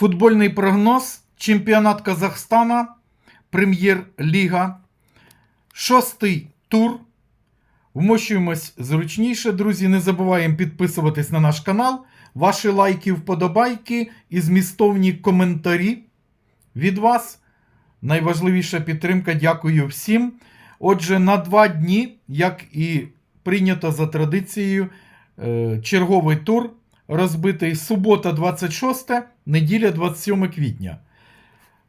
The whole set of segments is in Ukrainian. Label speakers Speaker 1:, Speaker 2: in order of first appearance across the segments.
Speaker 1: Футбольний прогноз. Чемпіонат Казахстана. Прем'єр-ліга. Шостий тур. Вмощуємось зручніше, друзі. Не забуваємо підписуватись на наш канал. Ваші лайки, вподобайки і змістовні коментарі від вас. Найважливіша підтримка. Дякую всім. Отже, на два дні, як і прийнято за традицією, е, черговий тур розбитий субота 26, неділя 27 квітня.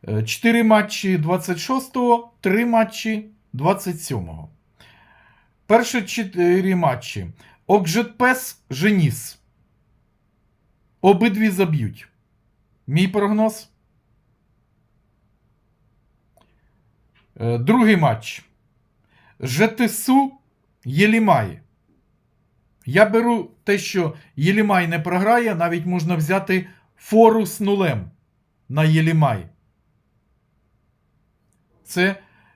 Speaker 1: Е, Чотири матчі 26-го, три матчі 27-го. Перші чотири матчі. Окжетпес Женіс. Обидві заб'ють. Мій прогноз. Е, Другий матч. ЖТСУ Єлімай. Я беру те, що Єлімай не програє, навіть можна взяти фору з нулем на Єлімай. Це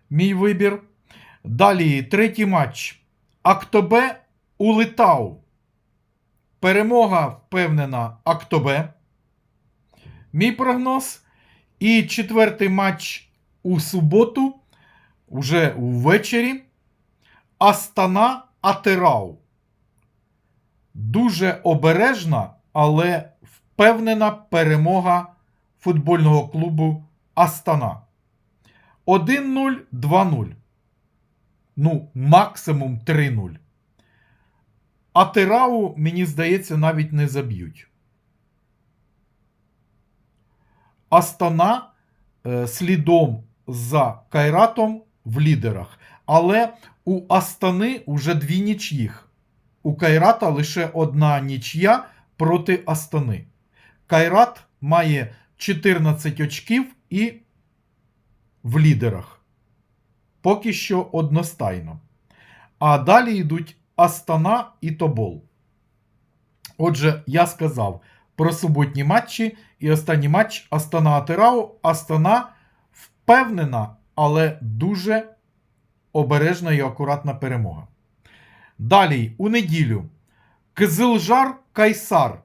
Speaker 1: мій вибір. Далі третій матч. Актобе Улетау. Перемога впевнена Актобе. Мій прогноз. І четвертий матч у суботу, уже ввечері. Астана Атерау. Дуже обережна, але впевнена перемога футбольного клубу Астана. 1-0, 2-0. Ну, максимум 3-0. А Терау, мені здається, навіть не заб'ють. Астана е, слідом за Кайратом в лідерах. Але у Астани вже дві нічїх. У Кайрата лише одна нічия проти Астани. Кайрат має 14 очків і в лідерах. Поки що одностайно. А далі йдуть Астана і Тобол. Отже, я сказав про суботні матчі і останній матч Астана Атерау. Астана впевнена, але дуже обережна і акуратна перемога. Далі, у неділю. Кизилжар Кайсар.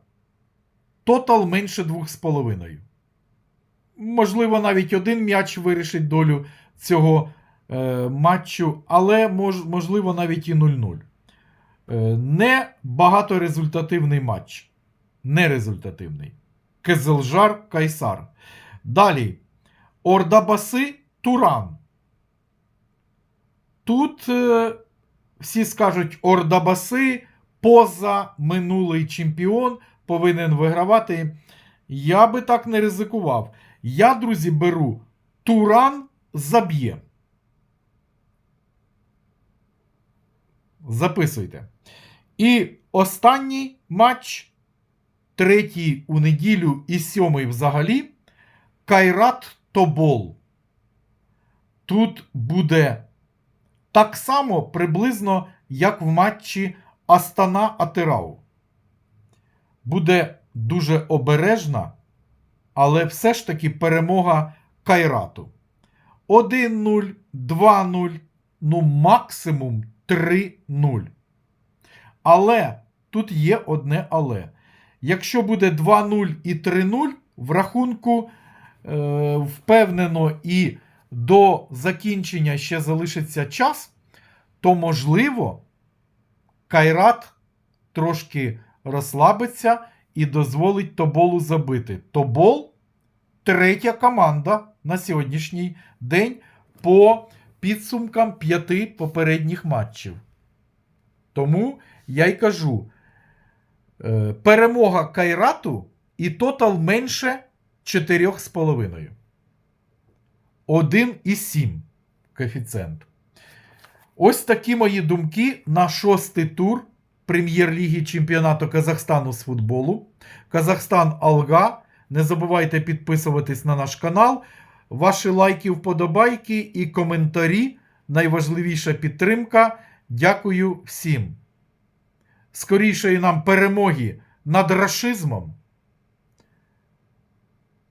Speaker 1: Тотал менше 2,5. Можливо, навіть один м'яч вирішить долю цього е, матчу, але мож, можливо навіть і 0-0. Е, не багаторезультативний матч. Нерезультативний. Кизилжар Кайсар. Далі. Ордабаси Туран. Тут е, всі скажуть Ордабаси поза минулий чемпіон повинен вигравати. Я би так не ризикував. Я, друзі, беру Туран заб'є. Записуйте. І останній матч, третій у неділю і сьомий взагалі. Кайрат Тобол. Тут буде так само приблизно, як в матчі Астана Атирау. Буде дуже обережна, але все ж таки перемога Кайрату. 1-0, 2-0, ну максимум 3-0. Але тут є одне але. Якщо буде 2-0 і 3-0, в рахунку е, впевнено і до закінчення ще залишиться час, то можливо Кайрат трошки розслабиться і дозволить Тоболу забити. Тобол третя команда на сьогоднішній день по підсумкам п'яти попередніх матчів. Тому я й кажу: е, перемога Кайрату і тотал менше 4,5. 1,7 коефіцієнт. Ось такі мої думки на шостий тур прем'єр-ліги чемпіонату Казахстану з футболу. Казахстан Алга. Не забувайте підписуватись на наш канал. Ваші лайки, вподобайки і коментарі. Найважливіша підтримка. Дякую всім. Скорішої нам перемоги над рашизмом.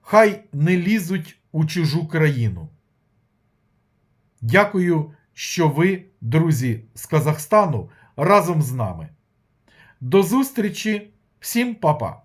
Speaker 1: Хай не лізуть у чужу країну. Дякую, що ви, друзі з Казахстану, разом з нами. До зустрічі, всім па-па!